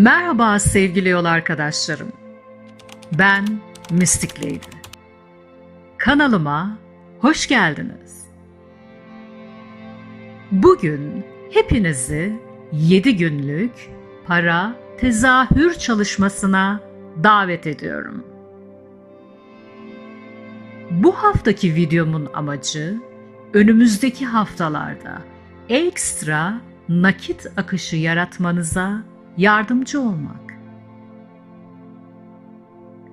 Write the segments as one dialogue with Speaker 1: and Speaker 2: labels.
Speaker 1: Merhaba sevgili yol arkadaşlarım. Ben Mystic Lady. Kanalıma hoş geldiniz. Bugün hepinizi 7 günlük para tezahür çalışmasına davet ediyorum. Bu haftaki videomun amacı önümüzdeki haftalarda ekstra nakit akışı yaratmanıza yardımcı olmak.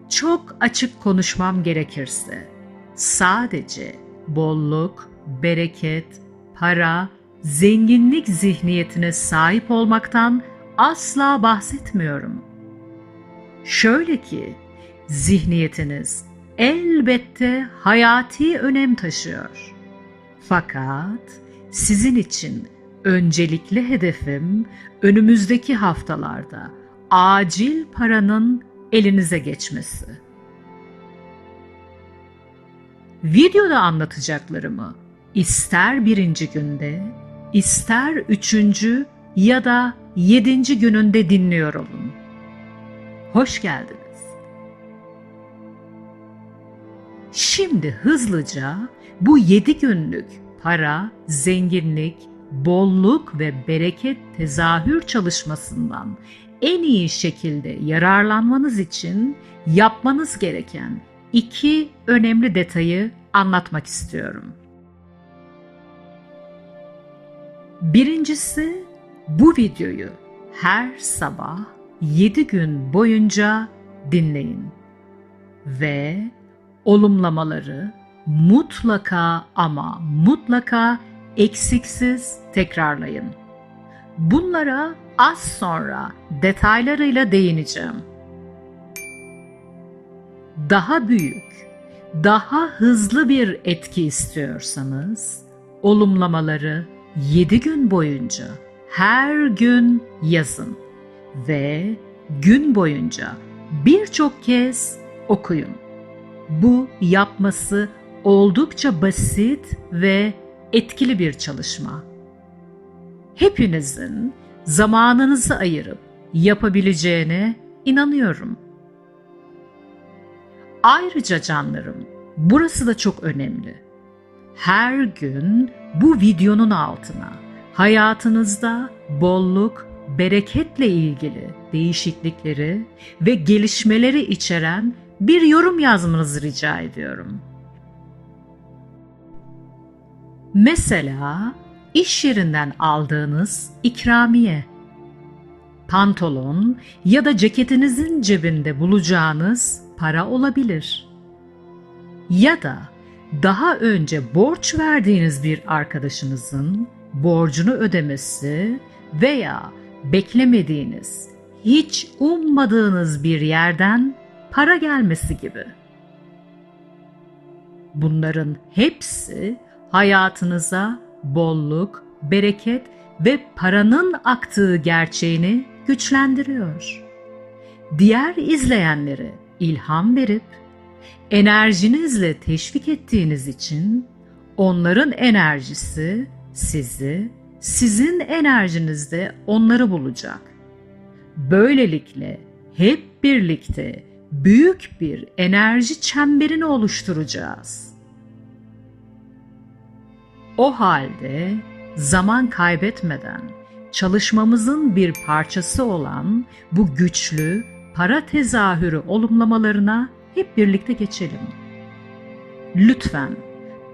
Speaker 1: Çok açık konuşmam gerekirse sadece bolluk, bereket, para, zenginlik zihniyetine sahip olmaktan asla bahsetmiyorum. Şöyle ki zihniyetiniz elbette hayati önem taşıyor. Fakat sizin için öncelikli hedefim önümüzdeki haftalarda acil paranın elinize geçmesi. Videoda anlatacaklarımı ister birinci günde, ister üçüncü ya da yedinci gününde dinliyor olun. Hoş geldiniz. Şimdi hızlıca bu yedi günlük para, zenginlik, bolluk ve bereket tezahür çalışmasından en iyi şekilde yararlanmanız için yapmanız gereken iki önemli detayı anlatmak istiyorum. Birincisi bu videoyu her sabah 7 gün boyunca dinleyin ve olumlamaları mutlaka ama mutlaka eksiksiz tekrarlayın. Bunlara az sonra detaylarıyla değineceğim. Daha büyük, daha hızlı bir etki istiyorsanız olumlamaları 7 gün boyunca her gün yazın ve gün boyunca birçok kez okuyun. Bu yapması oldukça basit ve etkili bir çalışma. Hepinizin zamanınızı ayırıp yapabileceğine inanıyorum. Ayrıca canlarım, burası da çok önemli. Her gün bu videonun altına hayatınızda bolluk, bereketle ilgili değişiklikleri ve gelişmeleri içeren bir yorum yazmanızı rica ediyorum. Mesela iş yerinden aldığınız ikramiye, pantolon ya da ceketinizin cebinde bulacağınız para olabilir. Ya da daha önce borç verdiğiniz bir arkadaşınızın borcunu ödemesi veya beklemediğiniz, hiç ummadığınız bir yerden para gelmesi gibi. Bunların hepsi hayatınıza bolluk, bereket ve paranın aktığı gerçeğini güçlendiriyor. Diğer izleyenlere ilham verip enerjinizle teşvik ettiğiniz için onların enerjisi sizi, sizin enerjinizde onları bulacak. Böylelikle hep birlikte büyük bir enerji çemberini oluşturacağız. O halde zaman kaybetmeden çalışmamızın bir parçası olan bu güçlü para tezahürü olumlamalarına hep birlikte geçelim. Lütfen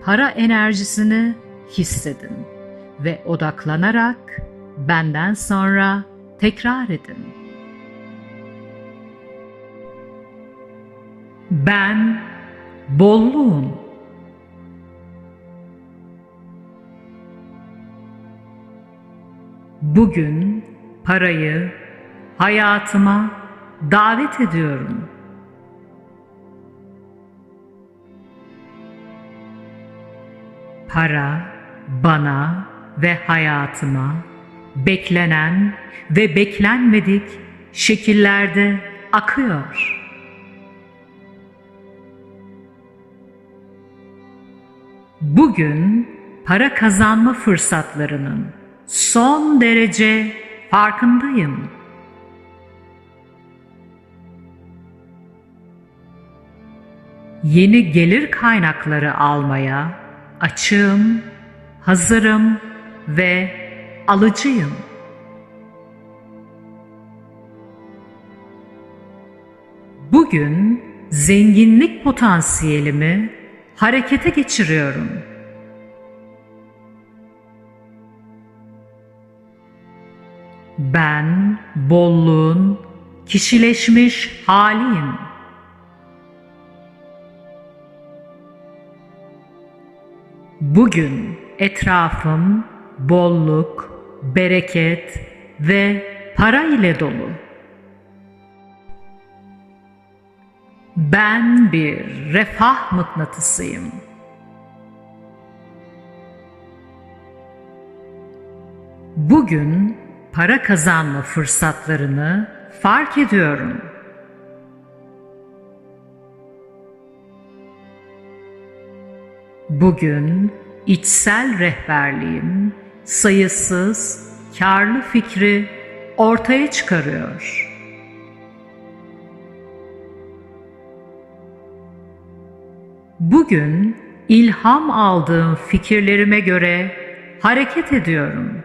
Speaker 1: para enerjisini hissedin ve odaklanarak benden sonra tekrar edin. Ben bolluğum. Bugün parayı hayatıma davet ediyorum. Para bana ve hayatıma beklenen ve beklenmedik şekillerde akıyor. Bugün para kazanma fırsatlarının son derece farkındayım. Yeni gelir kaynakları almaya açığım, hazırım ve alıcıyım. Bugün zenginlik potansiyelimi harekete geçiriyorum.'' Ben bolluğun kişileşmiş haliyim. Bugün etrafım bolluk, bereket ve para ile dolu. Ben bir refah mıknatısıyım. Bugün para kazanma fırsatlarını fark ediyorum. Bugün içsel rehberliğim sayısız karlı fikri ortaya çıkarıyor. Bugün ilham aldığım fikirlerime göre hareket ediyorum.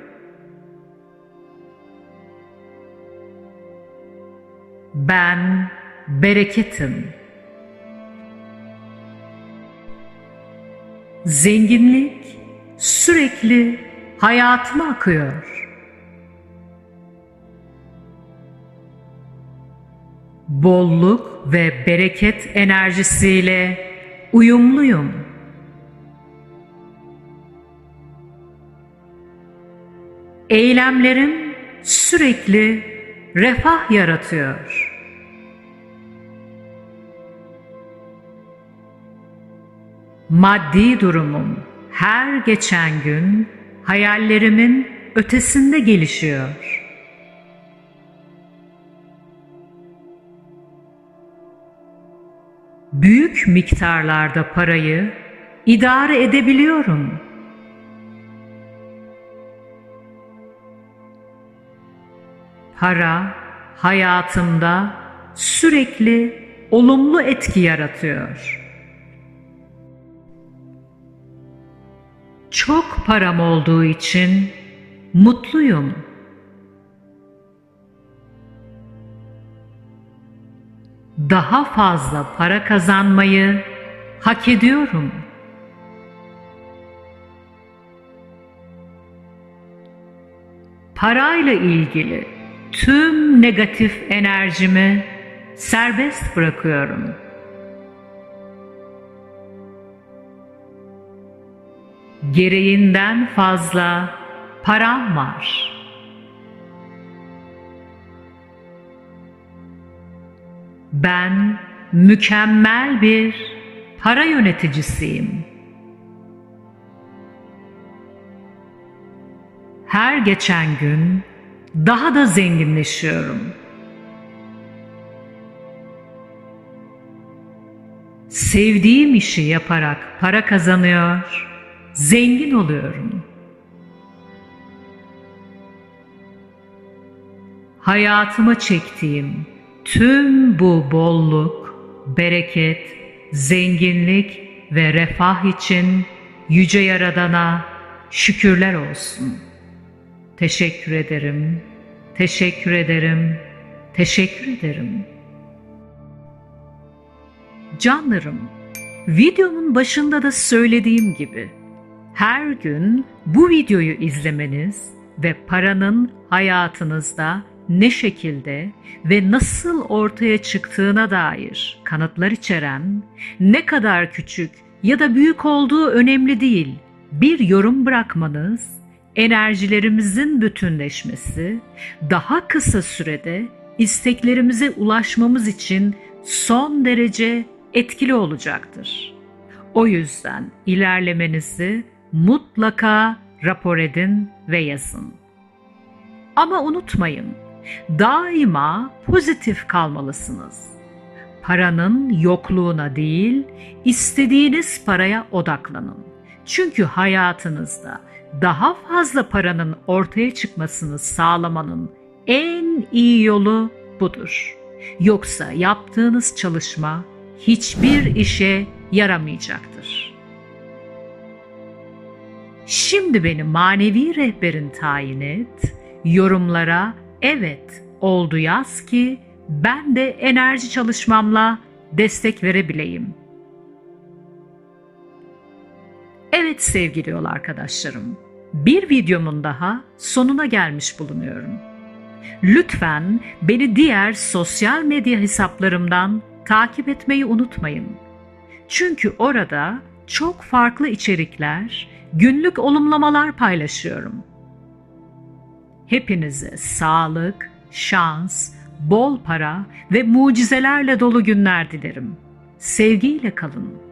Speaker 1: Ben bereketim. Zenginlik sürekli hayatıma akıyor. Bolluk ve bereket enerjisiyle uyumluyum. Eylemlerim sürekli refah yaratıyor. Maddi durumum her geçen gün hayallerimin ötesinde gelişiyor. Büyük miktarlarda parayı idare edebiliyorum. Para hayatımda sürekli olumlu etki yaratıyor. Çok param olduğu için mutluyum. Daha fazla para kazanmayı hak ediyorum. Parayla ilgili tüm negatif enerjimi serbest bırakıyorum. Gereğinden fazla param var. Ben mükemmel bir para yöneticisiyim. Her geçen gün daha da zenginleşiyorum. Sevdiğim işi yaparak para kazanıyor, zengin oluyorum. Hayatıma çektiğim tüm bu bolluk, bereket, zenginlik ve refah için yüce yaradana şükürler olsun. Teşekkür ederim. Teşekkür ederim. Teşekkür ederim. Canlarım, videomun başında da söylediğim gibi her gün bu videoyu izlemeniz ve paranın hayatınızda ne şekilde ve nasıl ortaya çıktığına dair kanıtlar içeren, ne kadar küçük ya da büyük olduğu önemli değil, bir yorum bırakmanız, enerjilerimizin bütünleşmesi, daha kısa sürede isteklerimize ulaşmamız için son derece etkili olacaktır. O yüzden ilerlemenizi mutlaka rapor edin ve yazın. Ama unutmayın, daima pozitif kalmalısınız. Paranın yokluğuna değil, istediğiniz paraya odaklanın. Çünkü hayatınızda daha fazla paranın ortaya çıkmasını sağlamanın en iyi yolu budur. Yoksa yaptığınız çalışma hiçbir işe yaramayacaktır. Şimdi beni manevi rehberin tayin et, yorumlara evet oldu yaz ki ben de enerji çalışmamla destek verebileyim. Evet sevgili yol arkadaşlarım, bir videomun daha sonuna gelmiş bulunuyorum. Lütfen beni diğer sosyal medya hesaplarımdan takip etmeyi unutmayın. Çünkü orada çok farklı içerikler, günlük olumlamalar paylaşıyorum. Hepinize sağlık, şans, bol para ve mucizelerle dolu günler dilerim. Sevgiyle kalın.